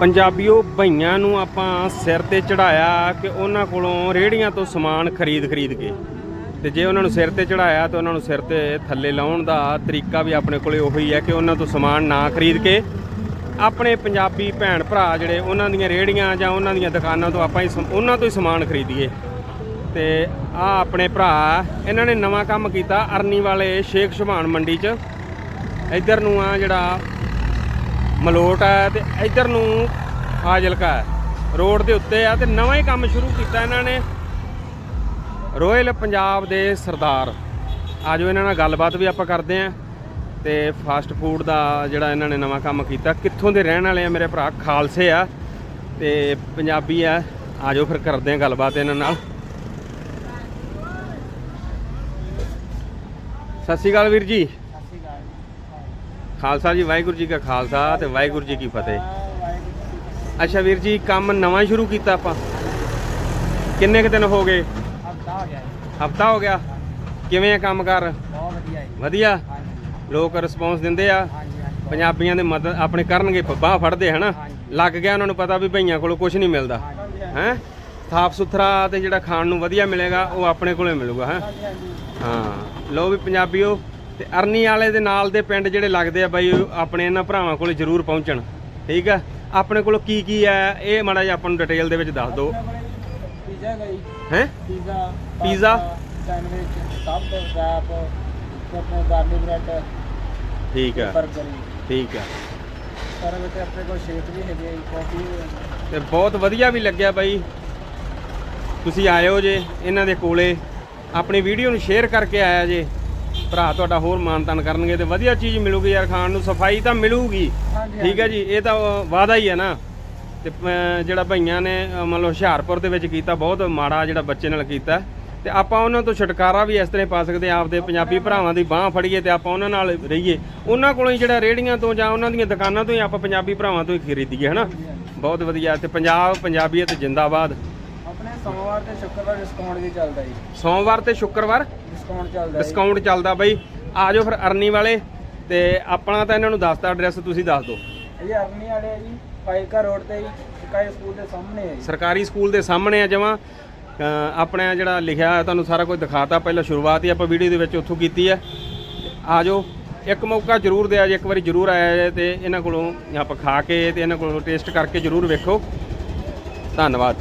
ਪੰਜਾਬੀਓ ਭਈਆਂ ਨੂੰ ਆਪਾਂ ਸਿਰ ਤੇ ਚੜਾਇਆ ਕਿ ਉਹਨਾਂ ਕੋਲੋਂ ਰੇੜੀਆਂ ਤੋਂ ਸਮਾਨ ਖਰੀਦ ਖਰੀਦ ਕੇ। ਤੇ ਜੇ ਉਹਨਾਂ ਨੂੰ ਸਿਰ ਤੇ ਚੜਾਇਆ ਤਾਂ ਉਹਨਾਂ ਨੂੰ ਸਿਰ ਤੇ ਥੱਲੇ ਲਾਉਣ ਦਾ ਤਰੀਕਾ ਵੀ ਆਪਣੇ ਕੋਲੇ ਉਹੀ ਹੈ ਕਿ ਉਹਨਾਂ ਤੋਂ ਸਮਾਨ ਨਾ ਖਰੀਦ ਕੇ ਆਪਣੇ ਪੰਜਾਬੀ ਭੈਣ ਭਰਾ ਜਿਹੜੇ ਉਹਨਾਂ ਦੀਆਂ ਰੇੜੀਆਂ ਜਾਂ ਉਹਨਾਂ ਦੀਆਂ ਦੁਕਾਨਾਂ ਤੋਂ ਆਪਾਂ ਹੀ ਸਮ- ਉਹਨਾਂ ਤੋਂ ਹੀ ਸਮਾਨ ਖਰੀਦੀਏ। ਤੇ ਆ ਆਪਣੇ ਭਰਾ, ਇਹਨਾਂ ਨੇ ਨਵਾਂ ਕੰਮ ਕੀਤਾ ਅਰਨੀ ਵਾਲੇ ਸ਼ੇਖ ਸੁਭਾਨ ਮੰਡੀ 'ਚ। ਇੱਧਰ ਨੂੰ ਆ ਜਿਹੜਾ ਮਲੋਟ ਹੈ ਤੇ ਇੱਧਰ ਨੂੰ ਫਾਜ਼ਿਲਕਾ ਰੋਡ ਦੇ ਉੱਤੇ ਆ ਤੇ ਨਵਾਂ ਹੀ ਕੰਮ ਸ਼ੁਰੂ ਕੀਤਾ ਇਹਨਾਂ ਨੇ। ਰੋਇਲ ਪੰਜਾਬ ਦੇ ਸਰਦਾਰ। ਆਜੋ ਇਹਨਾਂ ਨਾਲ ਗੱਲਬਾਤ ਵੀ ਆਪਾਂ ਕਰਦੇ ਆਂ ਤੇ ਫਾਸਟ ਫੂਡ ਦਾ ਜਿਹੜਾ ਇਹਨਾਂ ਨੇ ਨਵਾਂ ਕੰਮ ਕੀਤਾ, ਕਿੱਥੋਂ ਦੇ ਰਹਿਣ ਵਾਲੇ ਆ ਮੇਰੇ ਭਰਾ? ਖਾਲਸੇ ਆ ਤੇ ਪੰਜਾਬੀ ਆ। ਆਜੋ ਫਿਰ ਕਰਦੇ ਆਂ ਗੱਲਬਾਤ ਇਹਨਾਂ ਨਾਲ। ਸਤਿ ਸ਼੍ਰੀ ਅਕਾਲ ਵੀਰ ਜੀ। ਖਾਲਸਾ ਜੀ ਵਾਹਿਗੁਰੂ ਜੀ ਕਾ ਖਾਲਸਾ ਤੇ ਵਾਹਿਗੁਰੂ ਜੀ ਕੀ ਫਤਿਹ। ਅੱਛਾ ਵੀਰ ਜੀ ਕੰਮ ਨਵਾਂ ਸ਼ੁਰੂ ਕੀਤਾ ਆਪਾਂ? ਕਿੰਨੇ ਕੁ ਦਿਨ ਹੋ ਗਏ? ਹਫਤਾ ਹੋ ਗਿਆ ਜੀ। ਹਫਤਾ ਹੋ ਗਿਆ। ਕਿਵੇਂ ਆ ਕੰਮ ਕਰ ਬਹੁਤ ਵਧੀਆ ਜੀ। ਵਧੀਆ? ਹਾਂਜੀ। ਲੋਕ ਰਿਸਪੌਂਸ ਦਿੰਦੇ ਆ। ਪੰਜਾਬੀਆਂ ਦੇ ਮਦਦ ਆਪਣੇ ਕਰਨਗੇ ਬਾਹ ਫੜਦੇ ਹਨਾ। ਲੱਗ ਗਿਆ ਉਹਨਾਂ ਨੂੰ ਪਤਾ ਵੀ ਭਈਆਂ ਕੋਲੋਂ ਕੁਝ ਨਹੀਂ ਮਿਲਦਾ। ਹੈ? ਸਾਫ਼ ਸੁਥਰਾ ਤੇ ਜਿਹੜਾ ਖਾਣ ਨੂੰ ਵਧੀਆ ਮਿਲੇਗਾ ਉਹ ਆਪਣੇ ਕੋਲੇ ਮਿਲੂਗਾ ਹੈ? ਹਾਂ। ਲੋ ਵੀ ਪੰਜਾਬੀਓ ਤੇ ਅਰਨੀ ਵਾਲੇ ਦੇ ਨਾਲ ਦੇ ਪਿੰਡ ਜਿਹੜੇ ਲੱਗਦੇ ਆ ਬਾਈ ਆਪਣੇ ਇਹਨਾਂ ਭਰਾਵਾਂ ਕੋਲੇ ਜ਼ਰੂਰ ਪਹੁੰਚਣ। ਠੀਕ ਆ? ਆਪਣੇ ਕੋਲ ਕੀ ਕੀ ਹੈ ਇਹ ਮਾੜਾ ਜਿਹਾ ਆਪਾਂ ਨੂੰ ਡਿਟੇਲ ਦੇ ਵਿੱਚ ਦੱਸ ਦਿਓ। ਪੀਜ਼ਾ ਗਈ ਹੈ? Pizza pizza? ਸੈਂਡਵਿਚ ਸਭ ਰੈਪ ਤੇ ਆਪਣੇ ਗਾਰਲਿਕ ਬ੍ਰੈਡ ਠੀਕ ਆ। ਠੀਕ ਆ। ਸਾਰਾ ਵਿੱਚ ਆਪਣੇ ਕੋਲ ਸ਼ੇਕ ਵੀ ਹੈਗੇ ਜੀ ਕਾਫੀ ਤੇ ਬਹੁਤ ਵਧੀਆ ਵੀ ਲੱਗਿਆ ਬਾਈ। ਤੁਸੀਂ ਆਇਓ ਜੇ ਇਹਨਾਂ ਦੇ ਕੋਲੇ। ਆਪਣੀ ਵੀਡੀਓ ਨੂੰ ਸ਼ੇਅਰ ਕਰਕੇ ਆਇਆ ਜੇ। ਭਰਾ ਤੁਹਾਡਾ ਹੋਰ ਮਾਨਤਾਨ ਕਰਨਗੇ ਤੇ ਵਧੀਆ ਚੀਜ਼ ਮਿਲੂਗੀ ਯਾਰ ਖਾਣ ਨੂੰ ਸਫ਼ਾਈ ਤਾਂ ਮਿਲੂਗੀ। ਠੀਕ ਹੈ ਜੀ ਇਹ ਤਾਂ ਵਾਦਾ ਹੀ ਹੈ ਨਾ। ਤੇ ਜਿਹੜਾ ਭਈਆਂ ਨੇ ਮੰਨ ਲਓ ਹੁਸ਼ਿਆਰਪੁਰ ਦੇ ਵਿੱਚ ਕੀਤਾ ਬਹੁਤ ਮਾੜਾ ਜਿਹੜਾ ਬੱਚੇ ਨਾਲ ਕੀਤਾ। ਤੇ ਆਪਾਂ ਉਹਨਾਂ ਤੋਂ ਛੁਟਕਾਰਾ ਵੀ ਇਸ ਤਰ੍ਹਾਂ ਪਾ ਸਕਦੇ ਹਾਂ ਆਪਦੇ ਪੰਜਾਬੀ ਭਰਾਵਾਂ ਦੀ ਬਾਹ ਫੜੀਏ ਤੇ ਆਪਾਂ ਉਹਨਾਂ ਨਾਲ ਰਹੀਏ। ਉਹਨਾਂ ਕੋਲੋਂ ਹੀ ਜਿਹੜਾ ਰੇੜੀਆਂ ਤੋਂ ਜਾਂ ਉਹਨਾਂ ਦੀਆਂ ਦੁਕਾਨਾਂ ਤੋਂ ਹੀ ਆਪਾਂ ਪੰਜਾਬੀ ਭਰਾਵਾਂ ਤੋਂ ਹੀ ਖਰੀਦੀਏ ਹਨਾ? ਬਹੁਤ ਵਧੀਆ ਤੇ ਪੰਜਾਬ ਪੰਜਾਬੀਅਤ ਜਿੰਦਾਬਾਦ। ਸੋਮਵਾਰ ਤੇ ਸ਼ੁੱਕਰਵਾਰ ਡਿਸਕਾਊਂਟ ਵੀ ਚੱਲਦਾ ਜੀ। ਸੋਮਵਾਰ ਤੇ ਸ਼ੁੱਕਰਵਾਰ? ਡਿਸਕਾਊਂਟ ਚੱਲਦਾ ਜੀ। ਡਿਸਕਾਊਂਟ ਚੱਲਦਾ ਬਈ। ਆ ਜਾਓ ਫਿਰ ਅਰਨੀ ਵਾਲੇ ਤੇ ਆਪਣਾ ਤਾਂ ਇਹਨਾਂ ਨੂੰ ਦੱਸਤਾ ਐਡਰੈਸ ਤੁਸੀਂ ਦੱਸ ਦਿਓ। ਇਹ ਅਰਨੀ ਵਾਲੇ ਆ ਜੀ ਫਾਈਕਾ ਰੋਡ ਤੇ ਜੀ ਸਕਾਈ ਸਕੂਲ ਦੇ ਸਾਹਮਣੇ ਹੈ ਜੀ। ਸਰਕਾਰੀ ਸਕੂਲ ਦੇ ਸਾਹਮਣੇ ਆ ਜਮਾ। ਆਪਣਾ ਜਿਹੜਾ ਲਿਖਿਆ ਹੈ ਤੁਹਾਨੂੰ ਸਾਰਾ ਕੁਝ ਦਿਖਾਤਾ ਪਹਿਲਾਂ ਸ਼ੁਰੂਆਤ ਹੀ ਆਪਾਂ ਵੀਡੀਓ ਦੇ ਵਿੱਚ ਉੱਥੋਂ ਕੀਤੀ ਹੈ। ਆ ਜਾਓ ਇੱਕ ਮੌਕਾ ਜ਼ਰੂਰ ਦਿਆ ਜੇ ਇੱਕ ਵਾਰੀ ਜ਼ਰੂਰ ਆਇਆ ਜੇ ਤੇ ਇਹਨਾਂ ਕੋਲੋਂ ਆਪਾਂ ਖਾ ਕੇ ਤੇ ਇਹਨਾਂ ਕੋਲੋਂ ਟੇਸਟ ਕਰਕੇ ਜ਼ਰੂਰ ਵੇਖੋ। ਧੰਨਵਾਦ।